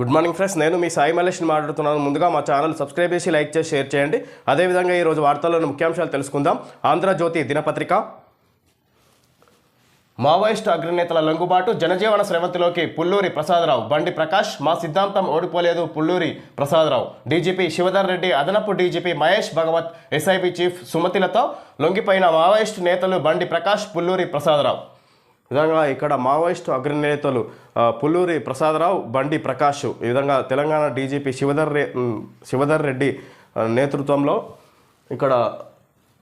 Good morning friends నేను మీ సాయి మలేష్ని మాట్లాడుతున్నాను ముందుగా మా ఛానల్ సబ్స్క్రైబ్ చేసి లైక్ చేసి షేర్ చేయండి. అదేవిధంగా ఈరోజు వార్తల్లోని ముఖ్యాంశాలు తెలుసుకుందాం. ఆంధ్రజ్యోతి దినపత్రిక. మావోయిస్టు అగ్రనేతల లొంగుబాటు జనజీవన శ్రవంతిలోకి పుల్లూరి ప్రసాదరావు బండి ప్రకాష్ మా సిద్ధాంతం ఓడిపోలేదు పుల్లూరి ప్రసాదరావు. డీజీపీ శివధర్ రెడ్డి అదనపు DGP Mahesh Bhagwat SIB chief సుమతిలతో లొంగిపోయిన మావోయిస్టు నేతలు బండి ప్రకాష్ పుల్లూరి ప్రసాదరావు. విధంగా ఇక్కడ మావోయిస్టు అగ్రనేతలు పుల్లూరి ప్రసాదరావు బండి ప్రకాష్ ఈ విధంగా తెలంగాణ డీజీపీ శివధర్ రె శివధర్ రెడ్డి నేతృత్వంలో ఇక్కడ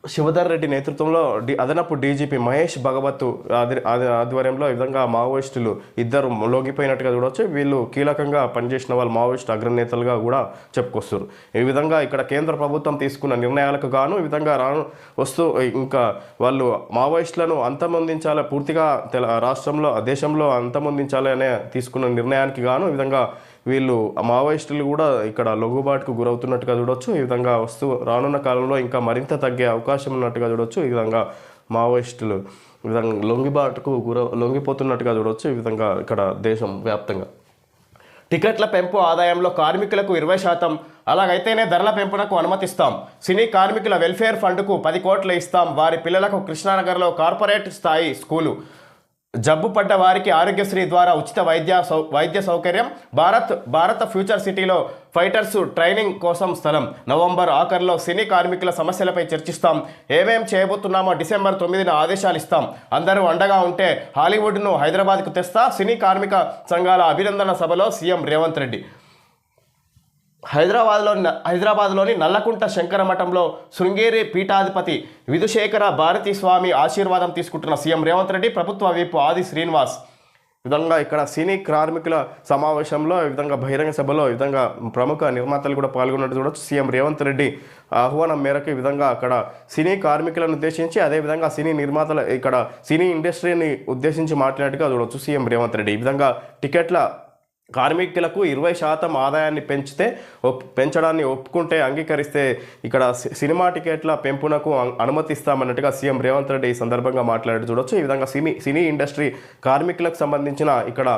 శివధర్ రెడ్డి నేతృత్వంలో డి అదనపు డీజీపీ మహేష్ భగవత్ ఆది- ఆధ్వర్యంలో ఈ విధంగా మావోయిస్టులు ఇద్దరు లోగిపోయినట్టుగా చూడవచ్చు వీళ్ళు కీలకంగా పనిచేసిన వాళ్ళు మావోయిస్ట్ అగ్రనేతలుగా కూడా చెప్పుకొస్తారు. ఈ విధంగా ఇక్కడ కేంద్ర ప్రభుత్వం తీసుకున్న నిర్ణయాలకు గాను ఈ విధంగా రాను వస్తూ ఇంకా వాళ్ళు మావోయిస్టులను అంతమొందించాలి పూర్తిగా తెల రాష్ట్రంలో దేశంలో అంతమొందించాలి అనే తీసుకున్న నిర్ణయానికి గాను ఈ విధంగా వీళ్ళు ఆ మావోయిస్టులు కూడా ఇక్కడ లొంగుబాటుకు గురవుతున్నట్టుగా చూడొచ్చు. ఈ విధంగా వస్తూ రానున్న కాలంలో ఇంకా మరింత తగ్గే అవకాశం ఉన్నట్టుగా చూడొచ్చు. ఈ విధంగా మావోయిస్టులు ఈ విధంగా లొంగిబాటుకు గుర లొంగిపోతున్నట్టుగా చూడొచ్చు. ఈ విధంగా ఇక్కడ దేశం వ్యాప్తంగా. టికెట్ల పెంపు ఆదాయంలో కార్మికులకు ఇరవై శాతం. అలాగైతేనే ధరల పెంపునకు అనుమతిస్తాం. సినీ కార్మికుల వెల్ఫేర్ ఫండ్కు పది కోట్లు ఇస్తాం. వారి పిల్లలకు కృష్ణానగర్లో కార్పొరేట్ స్థాయి స్కూలు. జబ్బు పడ్డ వారికి ఆరోగ్యశ్రీ ద్వారా ఉచిత వైద్య సౌ వైద్య సౌకర్యం. భారత్ భారత ఫ్యూచర్ సిటీలో ఫైటర్స్ ట్రైనింగ్ కోసం స్థలం. నవంబర్ ఆఖరిలో సినీ కార్మికుల సమస్యలపై చర్చిస్తాం. ఏమేం చేయబోతున్నామో డిసెంబర్ తొమ్మిదిన ఆదేశాలు ఇస్తాం. అందరూ అండగా ఉంటే హాలీవుడ్ను హైదరాబాద్కు తెస్తా. సినీ కార్మిక సంఘాల అభినందన సభలో సీఎం రేవంత్ రెడ్డి. హైదరాబాద్లో హైదరాబాద్లోని నల్లకుంట శంకర మఠంలో శృంగేరి పీఠాధిపతి విధుశేఖర భారతీ స్వామి ఆశీర్వాదం తీసుకుంటున్న సీఎం రేవంత్ రెడ్డి ప్రభుత్వ వైపు ఆది శ్రీనివాస్. విధంగా ఇక్కడ సినీ కార్మికుల సమావేశంలో ఈ విధంగా బహిరంగ సభలో ఈ విధంగా ప్రముఖ నిర్మాతలు కూడా పాల్గొన్నట్టు చూడొచ్చు. సీఎం రేవంత్ రెడ్డి ఆహ్వానం మేరకు ఈ విధంగా అక్కడ సినీ కార్మికులను ఉద్దేశించి అదేవిధంగా సినీ నిర్మాతల ఇక్కడ సినీ ఇండస్ట్రీని ఉద్దేశించి మాట్లాడినట్టుగా చూడొచ్చు సీఎం రేవంత్ రెడ్డి. ఈ విధంగా టికెట్ల కార్మికులకు ఇరవై శాతం ఆదాయాన్ని పెంచితే ఒప్ పెంచడాన్ని ఒప్పుకుంటే అంగీకరిస్తే ఇక్కడ సి- సినిమా టికెట్ల పెంపునకు అనుమతిస్తామన్నట్టుగా సీఎం రేవంత్ రెడ్డి ఈ సందర్భంగా మాట్లాడి చూడొచ్చు. ఈ విధంగా సినీ సినీ ఇండస్ట్రీ కార్మికులకు సంబంధించిన ఇక్కడ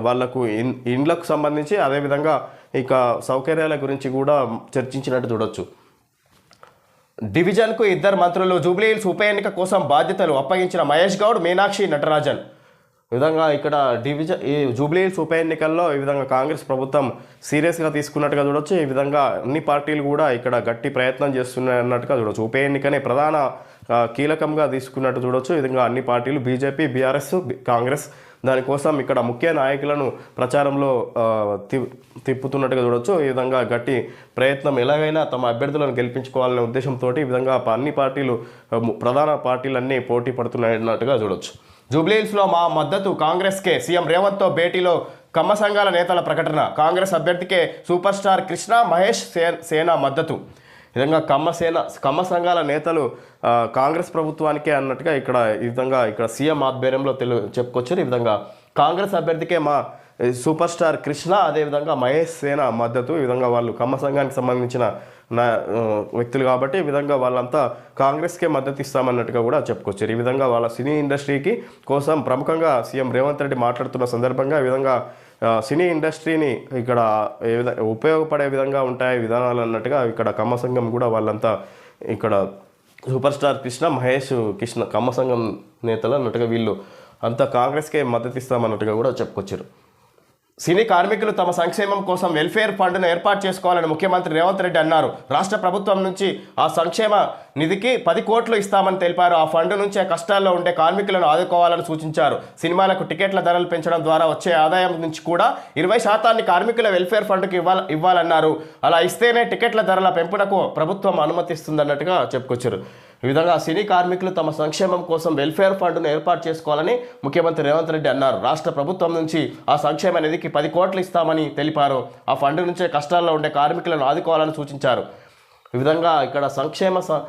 వాళ్ళకు ఇన్- ఇండ్లకు సంబంధించి అదేవిధంగా ఇక సౌకర్యాల గురించి కూడా చర్చించినట్టు చూడొచ్చు. డివిజన్కు ఇద్దరు మంత్రులు జూబ్లీహిల్స్ ఉప ఎన్నిక కోసం బాధ్యతలు అప్పగించిన మహేష్ గౌడ్ మీనాక్షి నటరాజన్. విధంగా ఇక్కడ డివిజన్ ఈ జూబ్లీహిల్స్ ఉప ఎన్నికల్లో ఈ విధంగా కాంగ్రెస్ ప్రభుత్వం సీరియస్గా తీసుకున్నట్టుగా చూడొచ్చు. ఈ విధంగా అన్ని పార్టీలు కూడా ఇక్కడ గట్టి ప్రయత్నం చేస్తున్నాయన్నట్టుగా చూడొచ్చు. ఉప ఎన్నికనే ప్రధాన కీలకంగా తీసుకున్నట్టు చూడొచ్చు. ఈ విధంగా అన్ని పార్టీలు బీజేపీ బీఆర్ఎస్ కాంగ్రెస్ దానికోసం ఇక్కడ ముఖ్య నాయకులను ప్రచారంలో తి- తిప్పుతున్నట్టుగా చూడొచ్చు. ఈ విధంగా గట్టి ప్రయత్నం ఎలాగైనా తమ అభ్యర్థులను గెలిపించుకోవాలనే ఉద్దేశంతో ఈ విధంగా అన్ని పార్టీలు ప్రధాన పార్టీలన్నీ పోటీ పడుతున్నాయన్నట్టుగా చూడొచ్చు. జూబ్లీహిల్స్లో మా మద్దతు కాంగ్రెస్కే. సీఎం రేవంత్తో భేటీలో కమ్మ సంఘాల నేతల ప్రకటన. కాంగ్రెస్ అభ్యర్థికే సూపర్ స్టార్ కృష్ణ మహేష్ సే సేన మద్దతు. విధంగా కమ్మ సేన కమ్మ సంఘాల నేతలు కాంగ్రెస్ ప్రభుత్వానికే అన్నట్టుగా ఇక్కడ ఈ విధంగా ఇక్కడ సీఎం ఆధ్వర్యంలో తెలు చెప్పుకొచ్చారు. ఈ విధంగా కాంగ్రెస్ అభ్యర్థికే మా సూపర్ స్టార్ కృష్ణ అదేవిధంగా మహేష్ సేన మద్దతు. ఈ విధంగా వాళ్ళు కమ్మ సంఘానికి సంబంధించిన నా వ్యక్తులు కాబట్టి ఈ విధంగా వాళ్ళంతా కాంగ్రెస్కే మద్దతు ఇస్తామన్నట్టుగా కూడా చెప్పుకొచ్చారు. ఈ విధంగా వాళ్ళ సినీ ఇండస్ట్రీకి కోసం ప్రముఖంగా సీఎం రేవంత్ రెడ్డి మాట్లాడుతున్న సందర్భంగా ఈ విధంగా సినీ ఇండస్ట్రీని ఇక్కడ ఏ విధంగా ఉపయోగపడే విధంగా ఉంటాయి విధానాలు అన్నట్టుగా ఇక్కడ కమ్మ సంఘం కూడా వాళ్ళంతా ఇక్కడ సూపర్ స్టార్ కృష్ణ మహేష్ కృష్ణ కమ్మ సంఘం నేతలు అన్నట్టుగా వీళ్ళు అంతా కాంగ్రెస్కే మద్దతు ఇస్తామన్నట్టుగా కూడా చెప్పుకొచ్చారు. సినీ కార్మికులు తమ సంక్షేమం కోసం వెల్ఫేర్ ఫండ్ను ఏర్పాటు చేసుకోవాలని ముఖ్యమంత్రి రేవంత్ రెడ్డి అన్నారు. రాష్ట్ర ప్రభుత్వం నుంచి ఆ సంక్షేమ నిధికి పది కోట్లు ఇస్తామని తెలిపారు. ఆ ఫండ్ నుంచే కష్టాల్లో ఉండే కార్మికులను ఆదుకోవాలని సూచించారు. సినిమాలకు టికెట్ల ధరలు పెంచడం ద్వారా వచ్చే ఆదాయం నుంచి కూడా ఇరవై శాతాన్ని కార్మికుల వెల్ఫేర్ ఫండ్కి ఇవ్వాల ఇవ్వాలన్నారు. అలా ఇస్తేనే టికెట్ల ధరల పెంపునకు ప్రభుత్వం అనుమతిస్తుందన్నట్టుగా చెప్పుకొచ్చారు. ఈ విధంగా సినీ కార్మికులు తమ సంక్షేమం కోసం వెల్ఫేర్ ఫండ్ను ఏర్పాటు చేసుకోవాలని ముఖ్యమంత్రి రేవంత్ రెడ్డి అన్నారు. రాష్ట్ర ప్రభుత్వం నుంచి ఆ సంక్షేమ నిధికి పది కోట్లు ఇస్తామని తెలిపారు. ఆ ఫండ్ నుంచే కష్టాల్లో ఉండే కార్మికులను ఆదుకోవాలని సూచించారు. ఈ విధంగా ఇక్కడ సంక్షేమ స-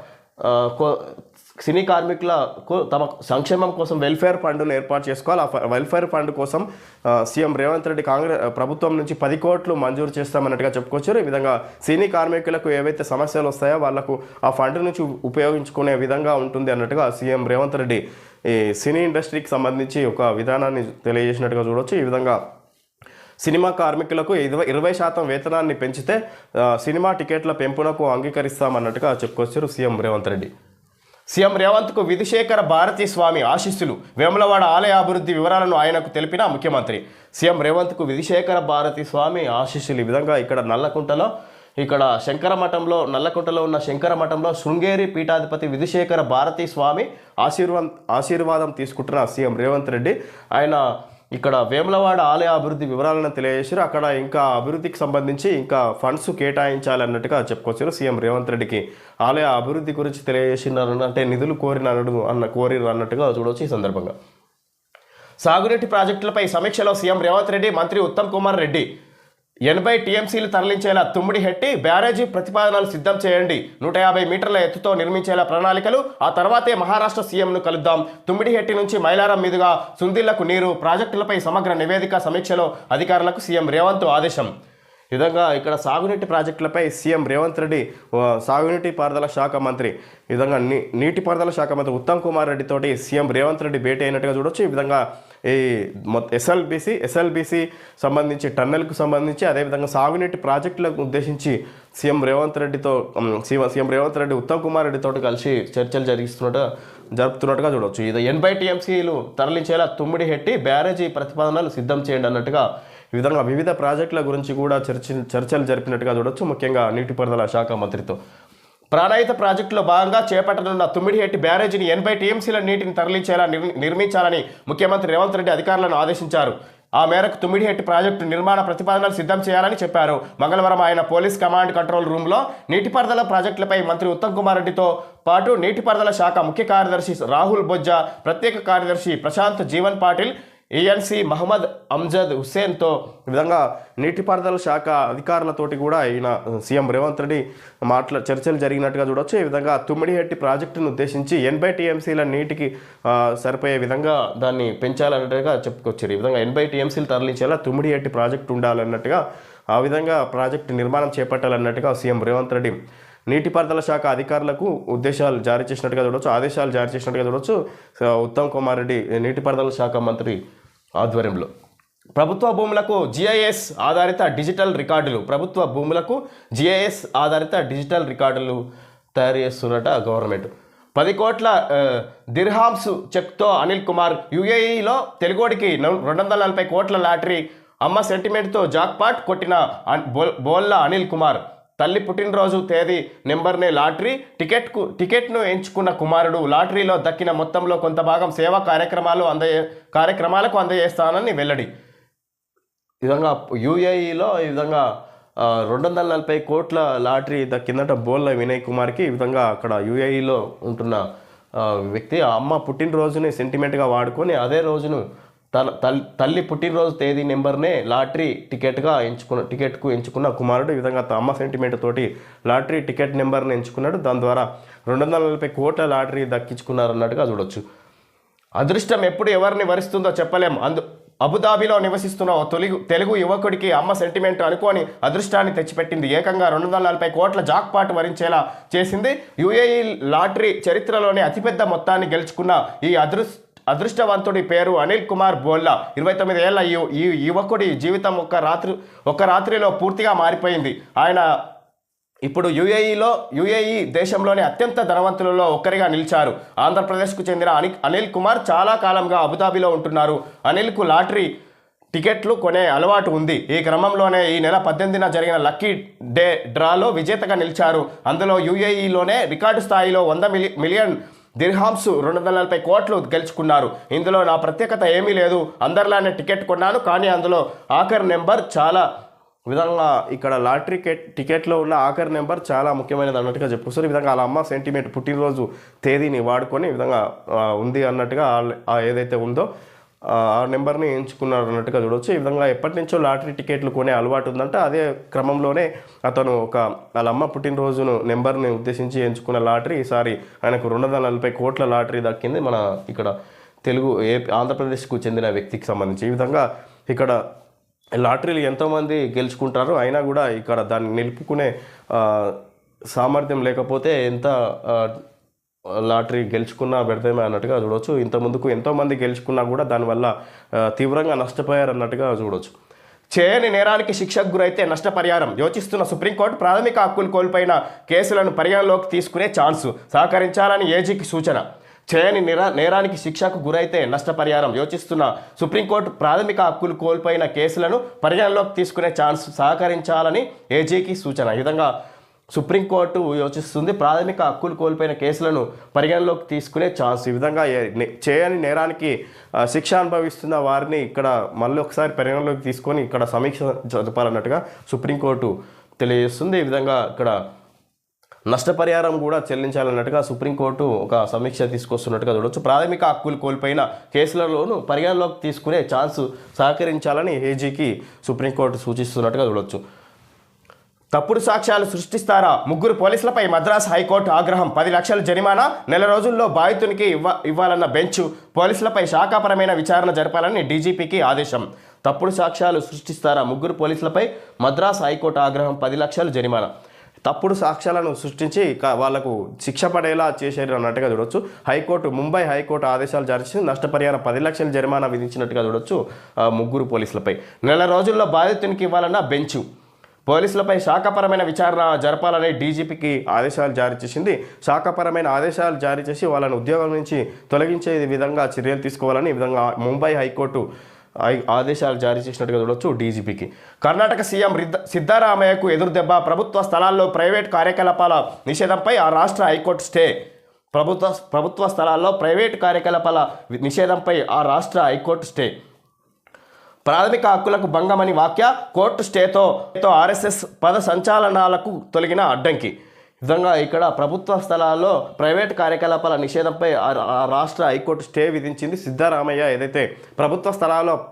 కో- సినీ కార్మికులకు తమ సంక్షేమం కోసం వెల్ఫేర్ ఫండ్ను ఏర్పాటు చేసుకోవాలి. ఆ ఫ- వెల్ఫేర్ ఫండ్ కోసం సీఎం రేవంత్ రెడ్డి కాంగ్రెస్ ప్రభుత్వం నుంచి పది కోట్లు మంజూరు చేస్తామన్నట్టుగా చెప్పుకొచ్చారు ఈ విధంగా సినీ కార్మికులకు ఏవైతే సమస్యలు వస్తాయో వాళ్ళకు ఆ ఫండ్ నుంచి ఉపయోగించుకునే విధంగా ఉంటుంది అన్నట్టుగా సీఎం రేవంత్ రెడ్డి ఈ సినీ ఇండస్ట్రీకి సంబంధించి ఒక విధానాన్ని తెలియజేసినట్టుగా చూడొచ్చు. ఈ విధంగా సినిమా కార్మికులకు ఇరవై ఇరవై శాతం వేతనాన్ని పెంచితే సినిమా టికెట్ల పెంపునకు అంగీకరిస్తామన్నట్టుగా చెప్పుకొచ్చారు సీఎం రేవంత్ రెడ్డి. సీఎం రేవంత్కు విధుశేఖర భారతీ స్వామి ఆశీస్సులు. వేములవాడ ఆలయ అభివృద్ధి వివరాలను ఆయనకు తెలిపిన ముఖ్యమంత్రి. సీఎం రేవంత్కు విధిశేఖర భారతీ స్వామి ఆశీస్సులు ఈ విధంగా ఇక్కడ నల్లకుంటలో ఇక్కడ శంకరమఠంలో నల్లకుంటలో ఉన్న శంకరమఠంలో శృంగేరి పీఠాధిపతి విధుశేఖర భారతీ స్వామి ఆశీర్వా ఆశీర్వాదం తీసుకుంటున్న సీఎం రేవంత్ రెడ్డి. ఆయన ఇక్కడ వేములవాడ ఆలయ అభివృద్ధి వివరాలను తెలియజేశారు. అక్కడ ఇంకా అభివృద్ధికి సంబంధించి ఇంకా ఫండ్స్ కేటాయించాలన్నట్టుగా చెప్పుకొచ్చారు సీఎం రేవంత్ రెడ్డికి. ఆలయ అభివృద్ధి గురించి తెలియజేసినారు అంటే నిధులు కోరిన అన్న కోరిరు అన్నట్టుగా చూడవచ్చు ఈ సందర్భంగా. సాగునీటి ప్రాజెక్టులపై సమీక్షలో సీఎం రేవంత్ రెడ్డి మంత్రి ఉత్తమ్ కుమార్ రెడ్డి ఎనభై టీఎంసీలు తరలించేలా తుమ్మిడి హెట్టి బ్యారేజీ ప్రతిపాదనలు సిద్ధం చేయండి. నూట యాభై మీటర్ల ఎత్తుతో నిర్మించేలా ప్రణాళికలు ఆ తర్వాతే మహారాష్ట్ర సీఎంను కలుద్దాం. తుమ్మిడి హెట్టి నుంచి మైలారం మీదుగా సుందిళ్ళకు నీరు ప్రాజెక్టులపై సమగ్ర నివేదిక సమీక్షలో అధికారులకు సీఎం రేవంత్ ఆదేశం. విధంగా ఇక్కడ సాగునీటి ప్రాజెక్టులపై సీఎం రేవంత్ రెడ్డి సాగునీటి పారుదల శాఖ మంత్రి విధంగా నీ నీటిపారుదల శాఖ మంత్రి ఉత్తమ్ కుమార్ రెడ్డి తోటి సీఎం రేవంత్ రెడ్డి భేటీ అయినట్టుగా చూడొచ్చు. ఈ విధంగా ఈ ఎస్ఎల్బిసి ఎస్ఎల్బిసి సంబంధించి టన్నెల్కు సంబంధించి అదేవిధంగా సాగునీటి ప్రాజెక్టులకు ఉద్దేశించి సీఎం రేవంత్ రెడ్డితో సీఎం రేవంత్ రెడ్డి ఉత్తమ్ కుమార్ రెడ్డితో కలిసి చర్చలు జరిగిస్తున్నట్టుగా జరుపుతున్నట్టుగా చూడవచ్చు ఇది ఎనభై టీఎంసీలు తరలించేలా తుమ్మిడి హెట్టి బ్యారేజీ ప్రతిపాదనలు సిద్ధం చేయండి అన్నట్టుగా ఈ విధంగా వివిధ ప్రాజెక్టుల గురించి కూడా చర్చ చర్చలు జరిపినట్టుగా చూడొచ్చు. ముఖ్యంగా నీటిపారుదల శాఖ మంత్రితో. ప్రాణాయిత ప్రాజెక్టులో భాగంగా చేపట్టనున్న తుమ్మిడిహెట్టి బ్యారేజీని ఎనభై టీఎంసీల నీటిని తరలించేలా నిర్మించాలని ముఖ్యమంత్రి రేవంత్ రెడ్డి అధికారులను ఆదేశించారు. ఆ మేరకు తుమ్మిడిహెట్టి ప్రాజెక్టు నిర్మాణ ప్రతిపాదనలు సిద్ధం చేయాలని చెప్పారు. మంగళవారం ఆయన పోలీస్ కమాండ్ కంట్రోల్ రూమ్లో నీటిపారుదల ప్రాజెక్టులపై మంత్రి ఉత్తమ్ కుమార్ రెడ్డితో పాటు నీటిపారుదల శాఖ ముఖ్య కార్యదర్శి రాహుల్ బొజ్జా ప్రత్యేక కార్యదర్శి ప్రశాంత్ జీవన్ పాటిల్ ఏఎన్సీ మహమ్మద్ అమ్జద్ హుస్సేన్తో ఈ విధంగా నీటిపారుదల శాఖ అధికారులతోటి కూడా ఈయన సీఎం రేవంత్ రెడ్డి మాట్లా చర్చలు జరిగినట్టుగా చూడవచ్చు ఈ విధంగా తుమ్మిడిహెట్టి ప్రాజెక్టును ఉద్దేశించి ఎనభై టీఎంసీల నీటికి సరిపోయే విధంగా దాన్ని పెంచాలన్నట్టుగా చెప్పుకొచ్చారు. ఈ విధంగా ఎనభై టీఎంసీలు తరలించేలా తుమ్మిడిహెట్టి ప్రాజెక్టు ఉండాలన్నట్టుగా ఆ విధంగా ప్రాజెక్టు నిర్మాణం చేపట్టాలన్నట్టుగా సీఎం రేవంత్ రెడ్డి నీటిపారుదల శాఖ అధికారులకు ఉద్దేశాలు జారీ చేసినట్టుగా చూడొచ్చు ఆదేశాలు జారీ చేసినట్టుగా చూడొచ్చు. ఉత్తమ్ కుమార్ రెడ్డి నీటిపారుదల శాఖ మంత్రి ఆధ్వర్యంలో. ప్రభుత్వ భూములకు జిఐఎస్ ఆధారిత డిజిటల్ రికార్డులు. ప్రభుత్వ భూములకు జిఐఎస్ ఆధారిత డిజిటల్ రికార్డులు తయారు చేస్తున్నట గవర్నమెంట్. పది కోట్ల ఆ, దిర్హామ్స్ చెక్తో అనిల్ కుమార్ యుఏఈలో తెలుగోడికి రెండు వందల నలభై కోట్ల లాటరీ. అమ్మ సెంటిమెంట్తో జాక్పాట్ కొట్టిన బోల్లా బోల్- అనిల్ కుమార్ తల్లి పుట్టినరోజు తేదీ నెంబర్నే లాటరీ. టికెట్కు టికెట్ను ఎంచుకున్న కుమారుడు లాటరీలో దక్కిన మొత్తంలో కొంత భాగం సేవా కార్యక్రమాలు అందజే కార్యక్రమాలకు అందజేస్తానని వెల్లడి. ఈ విధంగా యూఏఈలో ఈ విధంగా రెండు వందల నలభై కోట్ల లాటరీ దక్కిందట బోల్ల వినయ్ కుమార్కి. ఈ విధంగా అక్కడ యూఏఈలో ఉంటున్న వ్యక్తి ఆ అమ్మ పుట్టినరోజుని సెంటిమెంట్గా వాడుకొని అదే రోజును తన తల్లి తల్లి పుట్టినరోజు తేదీ నెంబర్నే లాటరీ టికెట్గా ఎంచుకున్న టికెట్కు ఎంచుకున్న కుమారుడు ఈ విధంగా తన అమ్మ సెంటిమెంట్ తోటి లాటరీ టికెట్ నెంబర్ని ఎంచుకున్నాడు. దాని ద్వారా రెండు వందల నలభై కోట్ల లాటరీ దక్కించుకున్నారన్నట్టుగా చూడొచ్చు. అదృష్టం ఎప్పుడు ఎవరిని వరిస్తుందో చెప్పలేం. అందు అబుదాబిలో నివసిస్తున్న ఓ తొలుగు తెలుగు యువకుడికి అమ్మ సెంటిమెంట్ అనుకోని అదృష్టాన్ని తెచ్చిపెట్టింది. ఏకంగా రెండు వందల నలభై కోట్ల జాక్పాట్ వరించేలా చేసింది. యుఏఈ లాటరీ చరిత్రలోనే అతిపెద్ద మొత్తాన్ని గెలుచుకున్న ఈ అదృష్ అదృష్టవంతుడి పేరు అనిల్ కుమార్ బోల్లా. ఇరవై తొమ్మిది ఏళ్ళ ఈ యువకుడి జీవితం ఒక రాత్రి ఒక రాత్రిలో పూర్తిగా మారిపోయింది. ఆయన ఇప్పుడు యుఏఈలో యుఏఈ దేశంలోని అత్యంత ధనవంతులలో ఒక్కరిగా నిలిచారు. ఆంధ్రప్రదేశ్కు చెందిన అని అనిల్ కుమార్ చాలా కాలంగా అబుదాబిలో ఉంటున్నారు. అనిల్కు లాటరీ టికెట్లు కొనే అలవాటు ఉంది. ఈ క్రమంలోనే ఈ నెల పద్దెనిమిదిన జరిగిన లక్కీ డే డ్రాలో విజేతగా నిలిచారు. అందులో యుఏఈలోనే రికార్డు స్థాయిలో వంద మిలి మిలియన్ దిర్హామ్స్ రెండు వందల నలభై కోట్లు గెలుచుకున్నారు. ఇందులో నా ప్రత్యేకత ఏమీ లేదు. అందరిలానే టికెట్ కొన్నాను కానీ అందులో ఆఖరి నెంబర్ చాలా విధంగా ఇక్కడ లాటరీ టికెట్లో ఉన్న ఆఖరి నెంబర్ చాలా ముఖ్యమైనది అన్నట్టుగా చెప్పుకొస్తారు ఈ విధంగా వాళ్ళ అమ్మ సెంటిమెంట్ పుట్టినరోజు తేదీని వాడుకొని ఈ విధంగా ఉంది అన్నట్టుగా ఏదైతే ఉందో ఆ నెంబర్ని ఎంచుకున్నారు అన్నట్టుగా చూడవచ్చు ఈ విధంగా ఎప్పటి నుంచో లాటరీ టికెట్లు కొనే అలవాటు ఉందంటే. అదే క్రమంలోనే అతను ఒక వాళ్ళ అమ్మ పుట్టినరోజును నెంబర్ని ఉద్దేశించి ఎంచుకున్న లాటరీ. ఈసారి ఆయనకు రెండు వందల నలభై కోట్ల లాటరీ దక్కింది మన ఇక్కడ తెలుగు ఏ ఆంధ్రప్రదేశ్కు చెందిన వ్యక్తికి సంబంధించి. ఈ విధంగా ఇక్కడ లాటరీలు ఎంతోమంది గెలుచుకుంటారు. అయినా కూడా ఇక్కడ దాన్ని నిలుపుకునే సామర్థ్యం లేకపోతే ఎంత లాటరీ గెలుచుకున్నా పెడతామే అన్నట్టుగా చూడవచ్చు ఇంత ముందుకు ఎంతోమంది గెలుచుకున్నా కూడా దానివల్ల తీవ్రంగా నష్టపోయారు అన్నట్టుగా చూడవచ్చు చేయని నేరానికి శిక్షకు గురైతే నష్టపరిహారం. యోచిస్తున్న సుప్రీంకోర్టు ప్రాథమిక హక్కులు కోల్పోయిన కేసులను పరిగణలోకి తీసుకునే ఛాన్సు. సహకరించాలని ఏజీకి సూచన. చేయని నేరా నేరానికి శిక్షకు గురైతే నష్టపరిహారం. యోచిస్తున్న సుప్రీంకోర్టు ప్రాథమిక హక్కులు కోల్పోయిన కేసులను పరిగణలోకి తీసుకునే ఛాన్స్ సహకరించాలని ఏజీకి సూచన. ఈ విధంగా సుప్రీంకోర్టు యోచిస్తుంది. ప్రాథమిక హక్కులు కోల్పోయిన కేసులను పరిగణలోకి తీసుకునే ఛాన్స్ ఈ విధంగా చేయని నేరానికి శిక్ష అనుభవిస్తున్న వారిని ఇక్కడ మళ్ళీ ఒకసారి పరిగణలోకి తీసుకొని ఇక్కడ సమీక్ష జరపాలన్నట్టుగా సుప్రీంకోర్టు తెలియజేస్తుంది. ఈ విధంగా ఇక్కడ నష్టపరిహారం కూడా చెల్లించాలన్నట్టుగా సుప్రీంకోర్టు ఒక సమీక్ష తీసుకొస్తున్నట్టుగా చూడవచ్చు ప్రాథమిక హక్కులు కోల్పోయిన కేసులలోనూ పరిగణలోకి తీసుకునే ఛాన్స్ సహకరించాలని ఏజీకి సుప్రీంకోర్టు సూచిస్తున్నట్టుగా చూడవచ్చు తప్పుడు సాక్ష్యాలు సృష్టిస్తారా? ముగ్గురు పోలీసులపై మద్రాస్ హైకోర్టు ఆగ్రహం. పది లక్షల జరిమానా నెల రోజుల్లో బాధితునికి ఇవ్వ ఇవ్వాలన్న బెంచ్ పోలీసులపై శాఖాపరమైన విచారణ జరపాలని డీజీపీకి ఆదేశం. తప్పుడు సాక్ష్యాలు సృష్టిస్తారా? ముగ్గురు పోలీసులపై మద్రాస్ హైకోర్టు ఆగ్రహం. పది లక్షలు జరిమానా. తప్పుడు సాక్ష్యాలను సృష్టించి వాళ్ళకు శిక్ష పడేలా చేశారు అన్నట్టుగా చూడొచ్చు. హైకోర్టు ముంబై హైకోర్టు ఆదేశాలు జారీ చేసి నష్టపరిహారం పది లక్షల జరిమానా విధించినట్టుగా చూడొచ్చు ముగ్గురు పోలీసులపై. నెల రోజుల్లో బాధితునికి ఇవ్వాలన్న బెంచ్. పోలీసులపై శాఖపరమైన విచారణ జరపాలని డీజీపీకి ఆదేశాలు జారీ చేసింది. శాఖపరమైన ఆదేశాలు జారీ చేసి వాళ్ళని ఉద్యోగం నుంచి తొలగించే విధంగా చర్యలు తీసుకోవాలని ఈ విధంగా ముంబై హైకోర్టు ఐ- ఆదేశాలు జారీ చేసినట్టుగా చూడొచ్చు డీజీపీకి. కర్ణాటక సీఎం రిద్ద- సిద్ధరామయ్యకు ఎదురుదెబ్బ ప్రభుత్వ స్థలాల్లో ప్రైవేట్ కార్యకలాపాల నిషేధంపై ఆ రాష్ట్ర హైకోర్టు స్టే. ప్రభుత్వ ప్రభుత్వ స్థలాల్లో ప్రైవేట్ కార్యకలాపాల నిషేధంపై ఆ రాష్ట్ర హైకోర్టు స్టే. ప్రాథమిక హక్కులకు భంగమని వాక్య కోర్టు స్టేతో ఆర్ఎస్ఎస్ పద సంచాలనాలకు తొలగిన అడ్డంకి. విధంగా ఇక్కడ ప్రభుత్వ స్థలాల్లో ప్రైవేట్ కార్యకలాపాల నిషేధంపై ఆ- రాష్ట్ర హైకోర్టు స్టే విధించింది సిద్ధరామయ్య. ఏదైతే ప్రభుత్వ స్థలాల్లో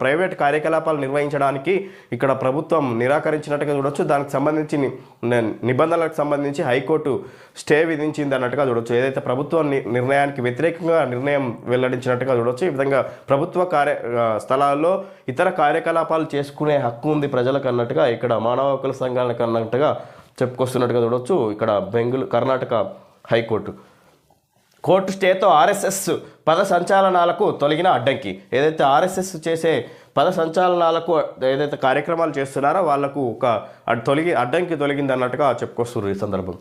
ప్రైవేట్ కార్యకలాపాలు నిర్వహించడానికి ఇక్కడ ప్రభుత్వం నిరాకరించినట్టుగా చూడొచ్చు. దానికి సంబంధించి నిబంధనలకు సంబంధించి హైకోర్టు స్టే విధించింది అన్నట్టుగా చూడొచ్చు. ఏదైతే ప్రభుత్వం నిర్ణయానికి వ్యతిరేకంగా నిర్ణయం వెల్లడించినట్టుగా చూడొచ్చు ఈ విధంగా ప్రభుత్వ కార్య స్థలాల్లో ఇతర కార్యకలాపాలు చేసుకునే హక్కు ఉంది ప్రజలకు అన్నట్టుగా ఇక్కడ మానవ హక్కుల సంఘాలకు అన్నట్టుగా చెప్పుకొస్తున్నట్టుగా చూడొచ్చు. ఇక్కడ Bengaluru Karnataka high court. Court స్టేతో RSS పద సంచాలనాలకు తొలగిన అడ్డంకి. ఏదైతే ఆర్ఎస్ఎస్ చేసే పద సంచాలనాలకు ఏదైతే కార్యక్రమాలు చేస్తున్నారో వాళ్ళకు ఒక అడ్- తొలగి అడ్డంకి తొలగింది అన్నట్టుగా చెప్పుకొస్తున్నారు ఈ సందర్భం.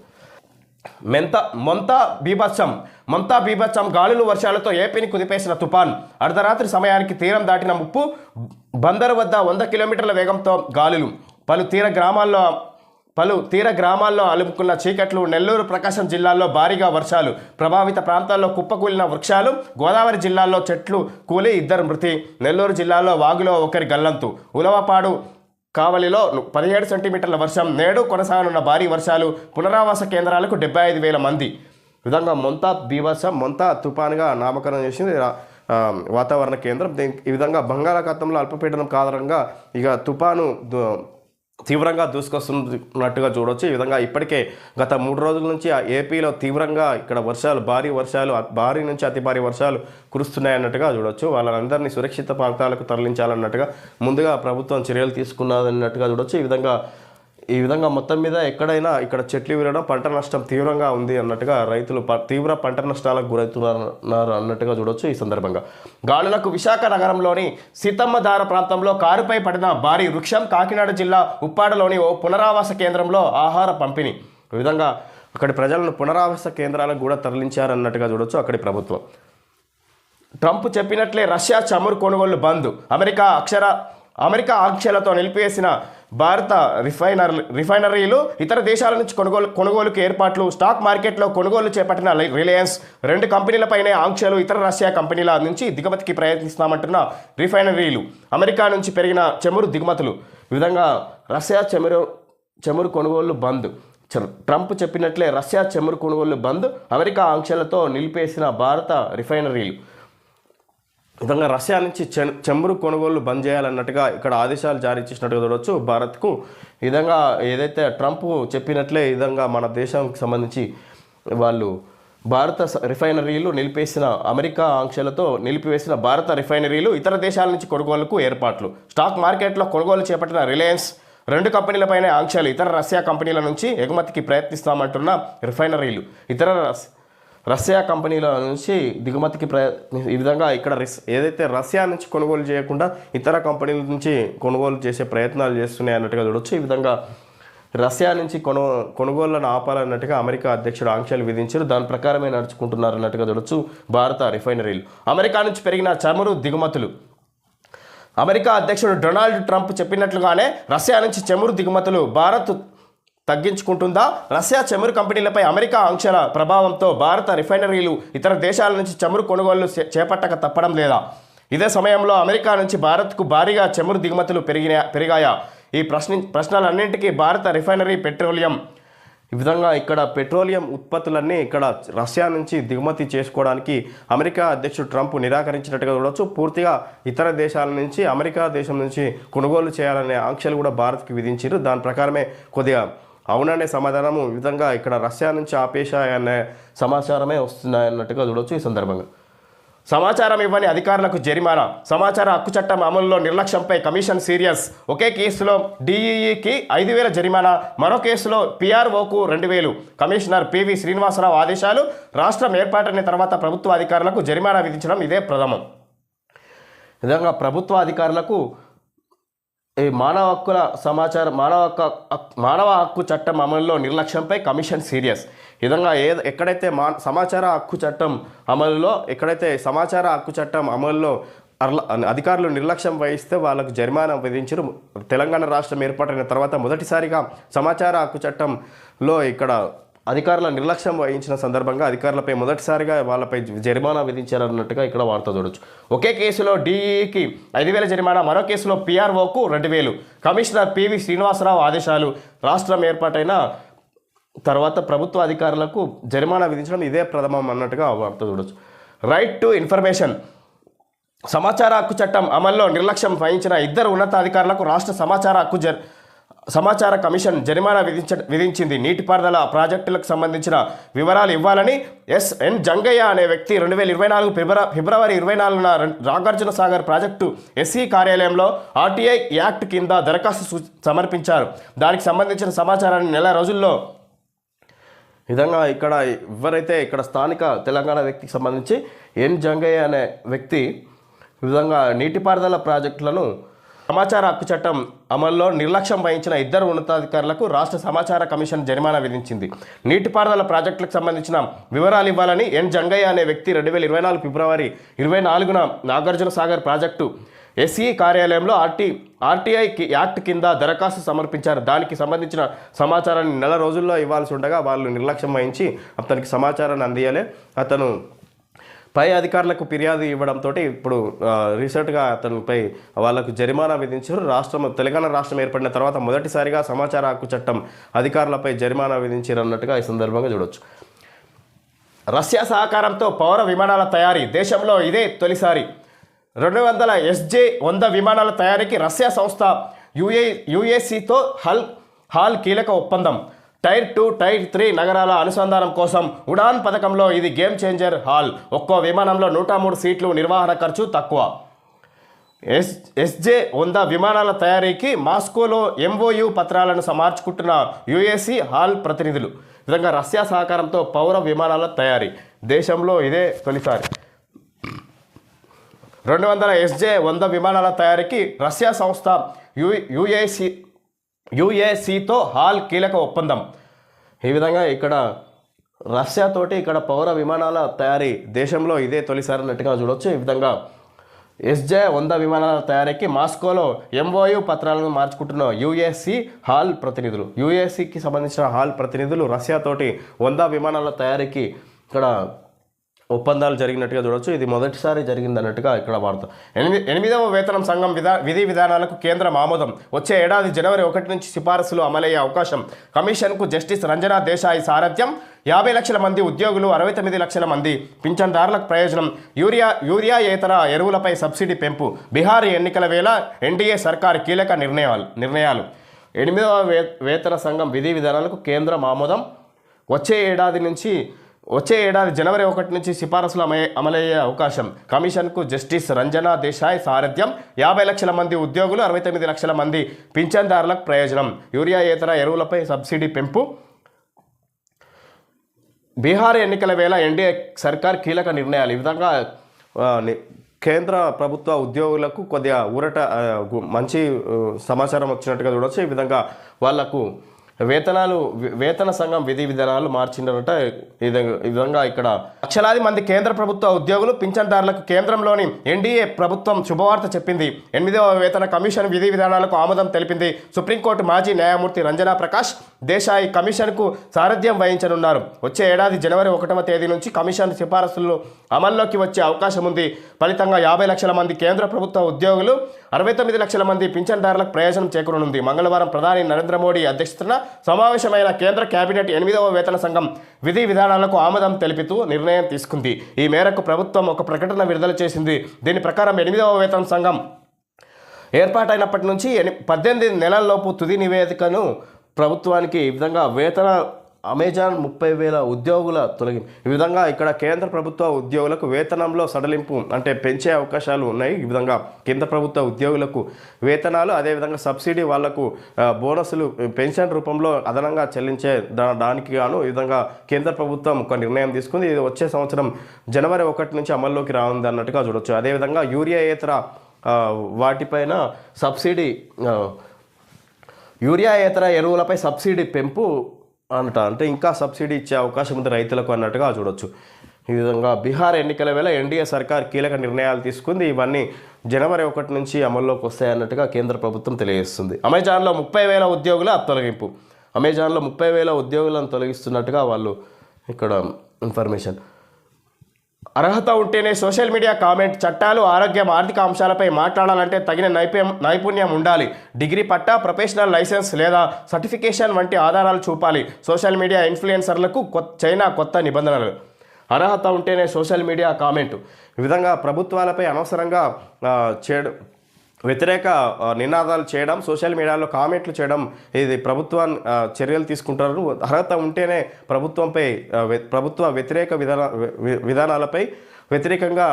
మెంత మొంతా బీభత్సం మొంతా బీభత్సం గాలులు వర్షాలతో ఏపీని కుదిపేసిన తుపాన్ అర్ధరాత్రి సమయానికి తీరం దాటిన ముప్పు బందరు వద్ద వంద కిలోమీటర్ల వేగంతో గాలులు. పలు తీర గ్రామాల్లో పలు తీర గ్రామాల్లో అలుముకున్న చీకట్లు నెల్లూరు ప్రకాశం జిల్లాల్లో భారీగా వర్షాలు ప్రభావిత ప్రాంతాల్లో కుప్పకూలిన వృక్షాలు గోదావరి జిల్లాలో చెట్లు కూలి ఇద్దరు మృతి నెల్లూరు జిల్లాలో వాగులో ఒకరి గల్లంతు. ఉలవపాడు కావలిలో పదిహేడు సెంటీమీటర్ల వర్షం నేడు కొనసాగనున్న భారీ వర్షాలు పునరావాస కేంద్రాలకు డెబ్బై ఐదు వేల మంది. విధంగా మొంతా బీభత్సం మొంతా తుఫానుగా నామకరణం చేసింది వాతావరణ కేంద్రం. దీని ఈ విధంగా బంగాళాఖాతంలో అల్పపీడనం కారణంగా ఇక తుఫాను తీవ్రంగా దూసుకొస్తున్నట్టుగా చూడవచ్చు ఈ విధంగా ఇప్పటికే గత మూడు రోజుల నుంచి ఆ ఏపీలో తీవ్రంగా ఇక్కడ వర్షాలు భారీ వర్షాలు భారీ నుంచి అతి భారీ వర్షాలు కురుస్తున్నాయన్నట్టుగా చూడొచ్చు. వాళ్ళందరినీ సురక్షిత ప్రాంతాలకు తరలించాలన్నట్టుగా ముందుగా ప్రభుత్వం చర్యలు తీసుకున్నదన్నట్టుగా చూడొచ్చు. ఈ విధంగా ఈ విధంగా మొత్తం మీద ఎక్కడైనా ఇక్కడ చెట్లు విరడం పంట నష్టం తీవ్రంగా ఉంది అన్నట్టుగా రైతులు తీవ్ర పంట నష్టాలకు గురవుతున్నారు అన్నట్టుగా చూడొచ్చు ఈ సందర్భంగా. గాలులకు విశాఖ నగరంలోని సీతమ్మధార ప్రాంతంలో కారుపై పడిన భారీ వృక్షం కాకినాడ జిల్లా ఉప్పాడలోని ఓ పునరావాస కేంద్రంలో ఆహార పంపిణీ. ఈ విధంగా అక్కడి ప్రజలను పునరావాస కేంద్రాలకు కూడా తరలించారన్నట్టుగా చూడొచ్చు అక్కడి ప్రభుత్వం. ట్రంప్ చెప్పినట్లే రష్యా చమురు కొనుగోలు బంద్. అమెరికా అక్షర అమెరికా ఆంక్షలతో నిలిపివేసిన భారత రిఫైనర్ రిఫైనరీలు ఇతర దేశాల నుంచి కొనుగోలు కొనుగోలుకు ఏర్పాట్లు స్టాక్ మార్కెట్లో కొనుగోలు చేపట్టిన రిలయన్స్ రెండు కంపెనీలపైనే ఆంక్షలు ఇతర రష్యా కంపెనీల నుంచి దిగుమతికి ప్రయత్నిస్తామంటున్న రిఫైనరీలు. అమెరికా నుంచి పెరిగిన చమురు దిగుమతులు. ఈ విధంగా రష్యా చమురు చమురు కొనుగోళ్ళు బంద్. ట్రంప్ చెప్పినట్లే రష్యా చమురు కొనుగోలు బంద్. అమెరికా ఆంక్షలతో నిలిపేసిన భారత రిఫైనరీలు. విధంగా రష్యా నుంచి చె- చమురు కొనుగోళ్ళు బంద్ చేయాలన్నట్టుగా ఇక్కడ ఆదేశాలు జారీ చేసినట్టుగా చూడవచ్చు భారత్కు విధంగా ఏదైతే ట్రంప్ చెప్పినట్లే విధంగా మన దేశానికి సంబంధించి వాళ్ళు భారత స- రిఫైనరీలు నిలిపేసిన అమెరికా ఆంక్షలతో నిలిపివేసిన భారత రిఫైనరీలు ఇతర దేశాల నుంచి కొనుగోలుకు ఏర్పాట్లు. స్టాక్ మార్కెట్లో కొనుగోలు చేపట్టిన రిలయన్స్ రెండు కంపెనీలపైనే ఆంక్షలు. ఇతర రష్యా కంపెనీల నుంచి ఎగుమతికి ప్రయత్నిస్తామంటున్న రిఫైనరీలు. ఇతర రష్యా కంపెనీల నుంచి దిగుమతికి ప్ర ఈ విధంగా ఇక్కడ రిస్ ఏదైతే రష్యా నుంచి కొనుగోలు చేయకుండా ఇతర కంపెనీల నుంచి కొనుగోలు చేసే ప్రయత్నాలు చేస్తున్నాయి అన్నట్టుగా చూడొచ్చు. ఈ విధంగా రష్యా నుంచి కొను కొనుగోళ్ళను ఆపాలన్నట్టుగా అమెరికా అధ్యక్షుడు ఆంక్షలు విధించారు. దాని ప్రకారమే నడుచుకుంటున్నారు అన్నట్టుగా చూడొచ్చు భారత రిఫైనరీలు. అమెరికా నుంచి పెరిగిన చమురు దిగుమతులు. అమెరికా అధ్యక్షుడు డొనాల్డ్ ట్రంప్ చెప్పినట్లుగానే రష్యా నుంచి చమురు దిగుమతులు భారత్ తగ్గించుకుంటుందా? రష్యా చమురు కంపెనీలపై అమెరికా ఆంక్షల ప్రభావంతో భారత రిఫైనరీలు ఇతర దేశాల నుంచి చమురు కొనుగోళ్ళు చే- చేపట్టక తప్పడం లేదా? ఇదే సమయంలో అమెరికా నుంచి భారత్కు భారీగా చమురు దిగుమతులు పెరిగిన పెరిగాయా? ఈ ప్రశ్న ప్రశ్నలన్నింటికీ భారత రిఫైనరీ పెట్రోలియం ఈ విధంగా ఇక్కడ పెట్రోలియం ఉత్పత్తులన్నీ ఇక్కడ రష్యా నుంచి దిగుమతి చేసుకోవడానికి అమెరికా అధ్యక్షుడు ట్రంప్ నిరాకరించినట్టుగా చూడవచ్చు పూర్తిగా ఇతర దేశాల నుంచి అమెరికా దేశం నుంచి కొనుగోలు చేయాలనే ఆంక్షలు కూడా భారత్కి విధించారు దాని ప్రకారమే కొద్దిగా అవుననే సమాధానము ఈ విధంగా ఇక్కడ రష్యా నుంచి ఆపేశాయనే సమాచారమే వస్తున్నాయన్నట్టుగా చూడవచ్చు ఈ సందర్భంగా. సమాచారం ఇవ్వని అధికారులకు జరిమానా. సమాచార హక్కు చట్టం అమలులో నిర్లక్ష్యంపై కమిషన్ సీరియస్. ఒకే కేసులో డిఈఈకి ఐదు వేల జరిమానా మరో కేసులో పిఆర్ఓకు రెండు వేలు. కమిషనర్ పివి శ్రీనివాసరావు ఆదేశాలు రాష్ట్రం ఏర్పాటైన తర్వాత ప్రభుత్వ అధికారులకు జరిమానా విధించడం ఇదే ప్రథమం. ఈ విధంగా ప్రభుత్వ అధికారులకు ఈ మానవ హక్కుల సమాచారం మానవ హక్కు మానవ హక్కు చట్టం అమలులో నిర్లక్ష్యంపై కమిషన్ సీరియస్. విధంగా ఏ ఎక్కడైతే మా సమాచార హక్కు చట్టం అమలులో ఎక్కడైతే సమాచార హక్కు చట్టం అమలులో అర్ల అధికారులు నిర్లక్ష్యం వహిస్తే వాళ్ళకు జరిమానా విధించారు. తెలంగాణ రాష్ట్రం ఏర్పాటైన తర్వాత మొదటిసారిగా సమాచార హక్కు చట్టంలో ఇక్కడ అధికారుల నిర్లక్ష్యం వహించిన సందర్భంగా అధికారులపై మొదటిసారిగా వాళ్ళపై జరిమానా విధించారన్నట్టుగా ఇక్కడ వార్త చూడొచ్చు. ఒకే కేసులో డిఈకి ఐదు వేల జరిమానా మరో కేసులో పిఆర్ఓకు రెండు వేలు. కమిషనర్ పివి శ్రీనివాసరావు ఆదేశాలు రాష్ట్రం ఏర్పాటైన తర్వాత ప్రభుత్వ అధికారులకు జరిమానా విధించడం ఇదే ప్రథమం అన్నట్టుగా వార్త చూడొచ్చు. Right to information. సమాచార హక్కు చట్టం అమల్లో నిర్లక్ష్యం వహించిన ఇద్దరు ఉన్నతాధికారులకు రాష్ట్ర సమాచార హక్కు జర్ సమాచార కమిషన్ జరిమానా విధించ విధించింది. నీటిపారుదల ప్రాజెక్టులకు సంబంధించిన వివరాలు ఇవ్వాలని ఎస్ ఎన్ జంగయ్య అనే వ్యక్తి రెండు వేల ఇరవై నాలుగు ఫిబ్రవరి ఫిబ్రవరి ఇరవై నాలుగున నాగార్జున సాగర్ ప్రాజెక్టు ఎస్సీ కార్యాలయంలో ఆర్టీఐ యాక్ట్ కింద దరఖాస్తు సమర్పించారు. దానికి సంబంధించిన సమాచారాన్ని నెల రోజుల్లో ఈ విధంగా ఇక్కడ ఎవరైతే ఇక్కడ స్థానిక తెలంగాణ వ్యక్తికి సంబంధించి ఎన్ జంగయ్య అనే వ్యక్తి ఈ విధంగా నీటిపారుదల ప్రాజెక్టులను సమాచార హక్కు చట్టం అమల్లో నిర్లక్ష్యం వహించిన ఇద్దరు ఉన్నతాధికారులకు రాష్ట్ర సమాచార కమిషన్ జరిమానా విధించింది. నీటిపారుదల ప్రాజెక్టులకు సంబంధించిన వివరాలు ఇవ్వాలని ఎన్ జంగయ్య అనే వ్యక్తి రెండు వేల ఇరవై నాలుగు ఫిబ్రవరి ఇరవై నాలుగున నాగార్జున సాగర్ ప్రాజెక్టు ఎస్ఈ కార్యాలయంలో ఆర్టీ ఆర్టీఐ యాక్ట్ కింద దరఖాస్తు సమర్పించారు. దానికి సంబంధించిన సమాచారాన్ని నెల రోజుల్లో ఇవ్వాల్సి ఉండగా వాళ్ళు నిర్లక్ష్యం వహించి అతనికి సమాచారాన్ని అందియాలి. అతను పై అధికారులకు ఫిర్యాదు ఇవ్వడంతో ఇప్పుడు రీసెంట్గా అతనిపై వాళ్ళకు జరిమానా విధించారు. రాష్ట్రం తెలంగాణ రాష్ట్రం ఏర్పడిన తర్వాత మొదటిసారిగా సమాచార హక్కు చట్టం అధికారులపై జరిమానా విధించారు అన్నట్టుగా ఈ సందర్భంగా చూడొచ్చు. రష్యా సహకారంతో పౌర విమానాల తయారీ దేశంలో ఇదే తొలిసారి. రెండు వందల ఎస్జే వంద విమానాల తయారీకి రష్యా సంస్థ యుఏ యుఏసీతో హల్ హాల్ కీలక ఒప్పందం. టైర్ టూ టైర్ త్రీ నగరాల అనుసంధానం కోసం ఉడాన్ పథకంలో ఇది గేమ్ చేంజర్ హాల్. ఒక్కో విమానంలో నూట మూడు సీట్లు నిర్వహణ ఖర్చు తక్కువ. ఎస్ ఎస్జే వంద విమానాల తయారీకి మాస్కోలో ఎంఓయు పత్రాలను మార్చుకుంటున్న యుఏసి హాల్ ప్రతినిధులు. విధంగా రష్యా సహకారంతో పౌర విమానాల తయారీ. దేశంలో ఇదే తొలిసారి. రెండు వందల ఎస్జే వంద విమానాల తయారీకి రష్యా సంస్థ యు యుఏసి యుఏసీతో హాల్ కీలక ఒప్పందం. ఈ విధంగా ఇక్కడ రష్యా తోటి ఇక్కడ పౌర విమానాల తయారీ దేశంలో ఇదే తొలిసారి అన్నట్టుగా చూడొచ్చు. ఈ విధంగా ఎస్జే వంద విమానాల తయారీకి మాస్కోలో ఎంఓయు పత్రాలను మార్చుకుంటున్న యుఎస్సి హాల్ ప్రతినిధులు. యుఎస్సికి సంబంధించిన హాల్ ప్రతినిధులు రష్యా తోటి వంద విమానాల తయారీకి ఇక్కడ ఒప్పందాలు జరిగినట్టుగా చూడొచ్చు. ఇది మొదటిసారి జరిగింది అన్నట్టుగా ఇక్కడ వార్త. ఎనిమిది ఎనిమిదవ వేతనం సంఘం విధా విధి విధానాలకు కేంద్రం ఆమోదం. వచ్చే ఏడాది జనవరి ఒకటి నుంచి సిఫారసులు అమలయ్యే అవకాశం. కమిషన్కు జస్టిస్ రంజనా దేశాయి సారథ్యం. యాభై లక్షల మంది ఉద్యోగులు అరవై తొమ్మిది లక్షల మంది పింఛన్దారులకు ప్రయోజనం. యూరియా యూరియా ఏతర ఎరువులపై సబ్సిడీ పెంపు. బీహార్ ఎన్నికల వేళ ఎన్డీఏ సర్కార్ కీలక నిర్ణయాలు నిర్ణయాలు. ఎనిమిదవ వే వేతన సంఘం విధి విధానాలకు కేంద్రం ఆమోదం. వచ్చే ఏడాది నుంచి వచ్చే ఏడాది జనవరి ఒకటి నుంచి సిఫారసులు అమలయ్యే అవకాశం. కమిషన్కు జస్టిస్ రంజనా దేశాయ్ సారథ్యం. యాభై లక్షల మంది ఉద్యోగులు అరవై తొమ్మిది లక్షల మంది పింఛన్దారులకు ప్రయోజనం. యూరియా ఇతర ఎరువులపై సబ్సిడీ పెంపు. బీహార్ ఎన్నికల వేళ ఎన్డీఏ సర్కార్ కీలక నిర్ణయాలు. ఈ విధంగా కేంద్ర ప్రభుత్వ ఉద్యోగులకు కొద్దిగా ఊరట మంచి సమాచారం వచ్చినట్టుగా చూడవచ్చు ఈ విధంగా వాళ్ళకు వేతనాలు వేతన సంఘం విధి విధానాలు మార్చిండట ఈ విధంగా- ఈ విధంగా ఇక్కడ లక్షలాది మంది కేంద్ర ప్రభుత్వ ఉద్యోగులు పింఛన్దారులకు కేంద్రంలోని ఎన్డీఏ ప్రభుత్వం శుభవార్త చెప్పింది. ఎనిమిదవ వేతన కమిషన్ విధి విధానాలకు ఆమోదం తెలిపింది. సుప్రీంకోర్టు మాజీ న్యాయమూర్తి రంజనా ప్రకాష్ దేశాయి కమిషన్కు సారథ్యం వహించనున్నారు. వచ్చే ఏడాది జనవరి ఒకటవ తేదీ నుంచి కమిషన్ సిఫారసులు అమల్లోకి వచ్చే అవకాశం ఉంది. ఫలితంగా యాభై లక్షల మంది కేంద్ర ప్రభుత్వ ఉద్యోగులు అరవై తొమ్మిది లక్షల మంది పింఛన్దారులకు ప్రయోజనం చేకూరనుంది. మంగళవారం ప్రధాని నరేంద్ర మోడీ అధ్యక్షతన సమావేశమైన కేంద్ర కేబినెట్ ఎనిమిదవ వేతన సంఘం విధి విధానాలకు ఆమోదం తెలుపుతూ నిర్ణయం తీసుకుంది. ఈ మేరకు ప్రభుత్వం ఒక ప్రకటన విడుదల చేసింది. దీని ప్రకారం ఎనిమిదవ వేతన సంఘం ఏర్పాటైనప్పటి నుంచి ఎని పద్దెనిమిది నెలల్లోపు తుది నివేదికను ప్రభుత్వానికి ఈ విధంగా వేతన అమెజాన్ ముప్పై వేల ఉద్యోగుల తొలగింపు ఈ విధంగా ఇక్కడ కేంద్ర ప్రభుత్వ ఉద్యోగులకు వేతనంలో సడలింపు అంటే పెంచే అవకాశాలు ఉన్నాయి. ఈ విధంగా కేంద్ర ప్రభుత్వ ఉద్యోగులకు వేతనాలు అదేవిధంగా సబ్సిడీ వాళ్ళకు బోనస్లు పెన్షన్ రూపంలో అదనంగా చెల్లించే దానికి గాను ఈ విధంగా కేంద్ర ప్రభుత్వం ఒక నిర్ణయం తీసుకుంది. ఇది వచ్చే సంవత్సరం జనవరి ఒకటి నుంచి అమల్లోకి రానుంది అన్నట్టుగా చూడొచ్చు. అదేవిధంగా యూరియా ఇతర వాటిపైన సబ్సిడీ యూరియాయేతర ఎరువులపై సబ్సిడీ పెంపు అంట. అంటే ఇంకా సబ్సిడీ ఇచ్చే అవకాశం ఉంది రైతులకు అన్నట్టుగా చూడొచ్చు. ఈ విధంగా బీహార్ ఎన్నికల వేళ ఎన్డీఏ సర్కార్ కీలక నిర్ణయాలు తీసుకుంది. ఇవన్నీ జనవరి ఒకటి నుంచి అమల్లోకి వస్తాయన్నట్టుగా కేంద్ర ప్రభుత్వం తెలియజేస్తుంది. అమెజాన్లో ముప్పై వేల ఉద్యోగుల తొలగింపు. అమెజాన్లో ముప్పై వేల ఉద్యోగులను తొలగిస్తున్నట్టుగా వాళ్ళు ఇక్కడ ఇన్ఫర్మేషన్. అర్హత ఉంటేనే సోషల్ మీడియా కామెంట్ చట్టాలు ఆరోగ్యం ఆర్థిక అంశాలపై మాట్లాడాలంటే తగిన నైపుణ్యం నైపుణ్యం ఉండాలి. డిగ్రీ పట్టా ప్రొఫెషనల్ లైసెన్స్ లేదా సర్టిఫికేషన్ వంటి ఆధారాలు చూపాలి. సోషల్ మీడియా ఇన్ఫ్లుయెన్సర్లకు కొత్త చైనా కొత్త నిబంధనలు. అర్హత ఉంటేనే సోషల్ మీడియా కామెంట్. ఈ విధంగా ప్రభుత్వాలపై అనవసరంగా చేయడం వ్యతిరేక నినాదాలు చేయడం సోషల్ మీడియాలో కామెంట్లు చేయడం ఇది ప్రభుత్వం చర్యలు తీసుకుంటారు. అర్హత ఉంటేనే ప్రభుత్వంపై ప్రభుత్వ వ్యతిరేక విధాన విధానాలపై వ్యతిరేకంగా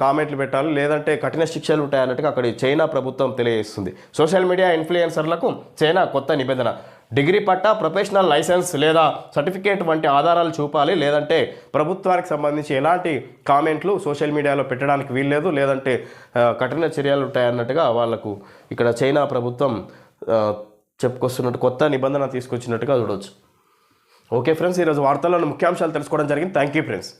కామెంట్లు పెట్టాలి. లేదంటే కఠిన శిక్షలు ఉంటాయన్నట్టుగా అక్కడ చైనా ప్రభుత్వం తెలియజేస్తుంది. సోషల్ మీడియా ఇన్ఫ్లుయెన్సర్లకు చైనా కొత్త నిబంధన. డిగ్రీ పట్టా ప్రొఫెషనల్ లైసెన్స్ లేదా సర్టిఫికేట్ వంటి ఆధారాలు చూపాలి. లేదంటే ప్రభుత్వానికి సంబంధించి ఎలాంటి కామెంట్లు సోషల్ మీడియాలో పెట్టడానికి వీల్లేదు. లేదంటే కఠిన చర్యలు ఉంటాయన్నట్టుగా వాళ్ళకు ఇక్కడ చైనా ప్రభుత్వం చెప్పుకొస్తున్నట్టు కొత్త నిబంధన తీసుకొచ్చినట్టుగా చూడవచ్చు ఓకే ఫ్రెండ్స్ ఈరోజు వార్తల్లోని ముఖ్యాంశాలు తెలుసుకోవడం జరిగింది. Thank you friends.